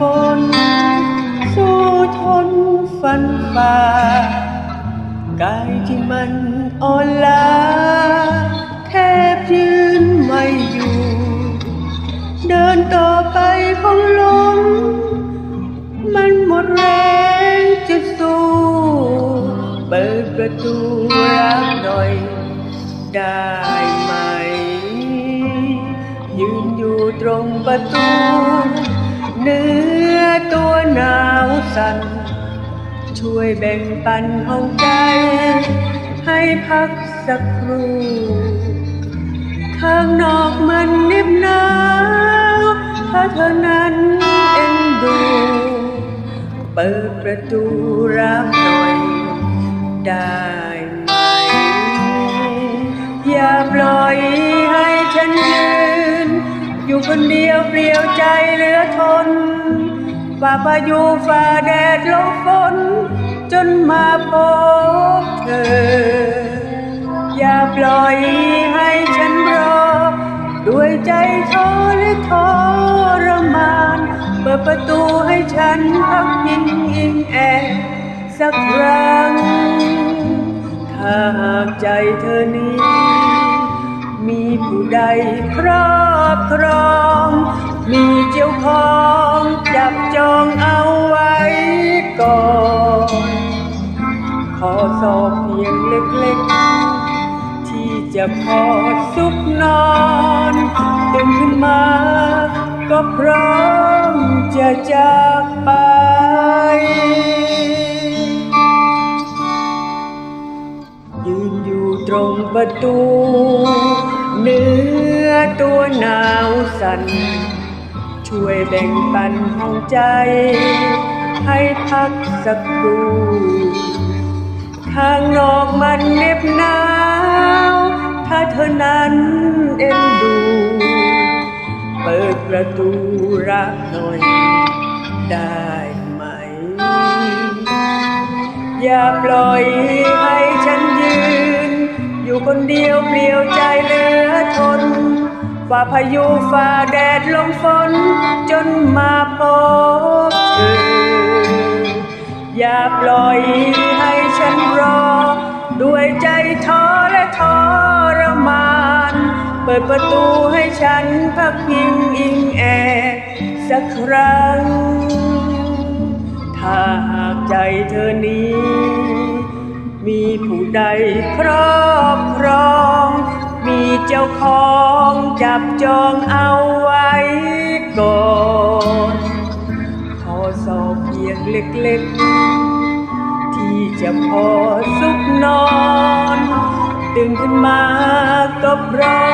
ฝน สู้ทนฟันฝ่ากายที่มันอ่อนล้าแทบยืนไม่อยู่ เดินต่อไปคงล้มมันหมดแรงจะสู้เปิดประตูรักหน่อย ได้ไหม ยืนอยู่ตรงประตู เนื้อตัวหนาวสั่น ช่วยแบ่งปันห้องใจ ให้พักสักครู่ข้างนอกมันนิบหนาวถ้าเธอนั้นเอ็นดู เปิดประตูรับหน่อยได้ไหม อย่าปล่อย อยู่คนเดียวเปลี่ยวใจเหลือทนฝ่าพายุฝ่าแดดลมฝน จนมาพบเธอ อย่าปล่อยให้ฉันรอ ด้วยใจท้อและทรมาน เปิดประตูให้ฉันพักพิงอิงแอสักครั้ง ถ้าหากใจเธอนี้ มีผู้ใดครอ บครอง มีเจ้าของจับจองเอาไว้ก่อน ขอสอบเพียงเล็กๆ ที่จะพอสุขนอนตื่นขึ้นมา ก็พร้อมจะจากไปยืนอยู่ตรงประตู เนื้อตัวหนาวสั่น ช่วยแบ่งปันห้องใจ ให้พักสักครู่ข้างนอกมันเน็บหนาว ถ้าเธอนั้นเอ็นดู เปิดประตูรักหน่อย ได้ไหม อย่าปล่อยให้ฉันยืน อยู่คนเดียวเปลี่ยวใจเลือทน ฝ่าพายุฝ่าแดดลมฝนจนมาพบเธออย่าปล่อยให้ฉันรอ ด้วยใจท้อและทรมาน เปิดประตูให้ฉันพักพิงอิงแอสักครั้ง ถ้าหากใจเธอนี้ มีผู้ใดครอบครอง เจ้าของจับจองเอาไว้ก่อนขอสอบเพียงเล็กๆ ที่จะพอสุขนอน ตื่นขึ้นมาก็พร้อ